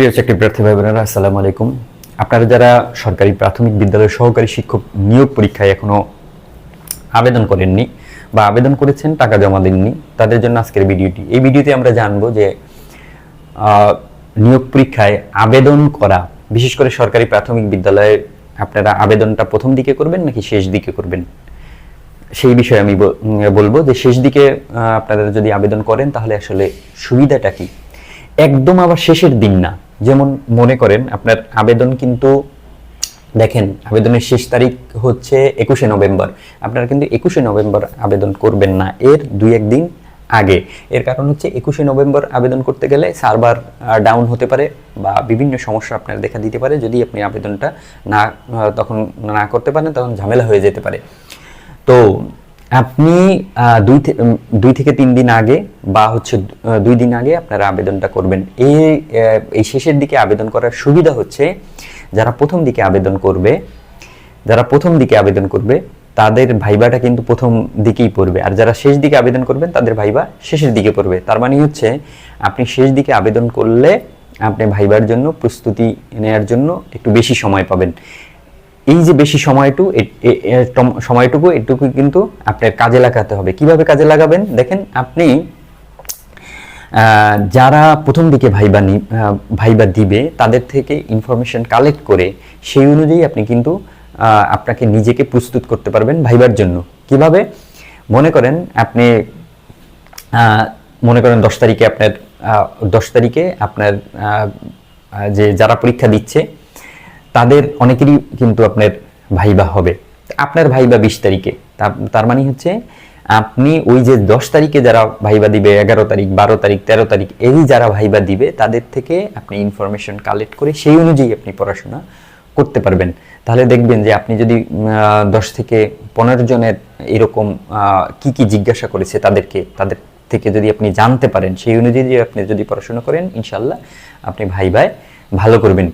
প্রিয় চাকরি প্রার্থী ভাই বোনেরা আসসালামু আলাইকুম। আপনারা যারা সরকারি প্রাথমিক বিদ্যালয়ের সহকারী শিক্ষক নিয়োগ পরীক্ষায় এখনও আবেদন করেননি বা আবেদন করেছেন, টাকা জমা দেননি, তাদের জন্য আজকের ভিডিওটি। এই ভিডিওতে আমরা জানব যে নিয়োগ পরীক্ষায় আবেদন করা, বিশেষ করে সরকারি প্রাথমিক বিদ্যালয়ে আপনারা আবেদনটা প্রথম দিকে করবেন নাকি শেষ দিকে করবেন? সেই বিষয়ে আমি বলব যে শেষ দিকে আপনারা যদি আবেদন করেন তাহলে আসলে সুবিধাটা কি? একদম আবার শেষের দিন না। যেমন মনে করেন, আপনার আবেদন কিন্তু, দেখেন, আবেদনের শেষ তারিখ হচ্ছে একুশে নভেম্বর। আপনারা কিন্তু একুশে নভেম্বর আবেদন করবেন না, এর দুই একদিন আগে। এর কারণ হচ্ছে, একুশে নভেম্বর আবেদন করতে গেলে সার্ভার ডাউন হতে পারে বা বিভিন্ন সমস্যা আপনার দেখা দিতে পারে। যদি আপনি আবেদনটা না তখন না করতে পারেন, তখন ঝামেলা হয়ে যেতে পারে। তো আপনি দুই দুই থেকে তিন দিন আগে বা হচ্ছে দুই দিন আগে আপনারা আবেদনটা করবেন। এই এই শেষের দিকে আবেদন করার সুবিধা হচ্ছে যারা প্রথম দিকে আবেদন করবে, যারা প্রথম দিকে আবেদন করবে, তাদের ভাইবাটা কিন্তু প্রথম দিকেই পড়বে। আর যারা শেষ দিকে আবেদন করবেন, তাদের ভাইবা শেষের দিকে পড়বে। তার মানে হচ্ছে, আপনি শেষ দিকে আবেদন করলে আপনি ভাইবার জন্য, প্রস্তুতি নেওয়ার জন্য একটু বেশি সময় পাবেন। এই যে বেশি সময়টু সময়টুকু এটুকু কিন্তু আপনার কাজে লাগাতে হবে। কীভাবে কাজে লাগাবেন? দেখেন, আপনি যারা প্রথম দিকে ভাইবা নি- ভাইবা দিবে, তাদের থেকে ইনফরমেশন কালেক্ট করে সেই অনুযায়ী আপনি কিন্তু আপনাকে নিজেকে প্রস্তুত করতে পারবেন ভাইবার জন্য। কীভাবে? মনে করেন আপনি মনে করেন দশ তারিখে আপনার দশ তারিখে আপনার যে যারা পরীক্ষা দিচ্ছে তাদের অনেকেরই কিন্তু আপনার ভাইবা হবে। আপনার ভাইবা বিশ তারিখে। তার মানে হচ্ছে আপনি ওই যে দশ তারিখে যারা ভাইবা দিবে, এগারো তারিখ, বারো তারিখ, তেরো তারিখ, এই যারা ভাইবা দিবে, তাদের থেকে আপনি ইনফরমেশন কালেক্ট করে সেই অনুযায়ী আপনি পড়াশোনা করতে পারবেন। তাহলে দেখবেন যে আপনি যদি দশ থেকে পনেরো জনের এরকম কি কি জিজ্ঞাসা করেছে তাদেরকে, তাদের থেকে যদি আপনি জানতে পারেন, সেই অনুযায়ী আপনি যদি পড়াশোনা করেন ইনশাল্লাহ আপনি ভাইবায় ভালো করবেন।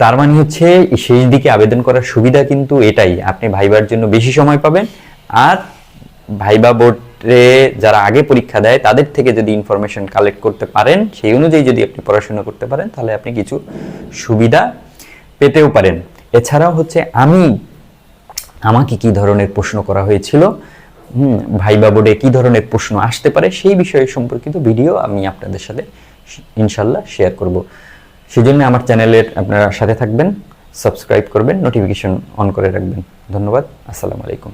তার মানে হচ্ছে শেষ দিকে আবেদন করার সুবিধা কিন্তু এটাই। আপনি ভাইবার জন্য বেশি সময় পাবেন আর ভাইবা বোর্ডে যারা আগে পরীক্ষা দেয়, তাদের থেকে যদি ইনফরমেশন কালেক্ট করতে পারেন, সেই অনুযায়ী যদি আপনি পড়াশোনা করতে পারেন, তাহলে আপনি কিছু সুবিধা পেতেও পারেন। এছাড়াও হচ্ছে আমি, আমাকে কি ধরনের প্রশ্ন করা হয়েছিল? ভাইবা বোর্ডে কি ধরনের প্রশ্ন আসতে পারে, সেই বিষয়ে সম্পর্কিত ভিডিও আমি আপনাদের সাথে ইনশাল্লাহ শেয়ার করব। সেজন্য আমার চ্যানেলের আপনারা সাথে থাকবেন, সাবস্ক্রাইব করবেন নোটিফিকেশন অন করে রাখবেন। ধন্যবাদ, আসসালামু আলাইকুম।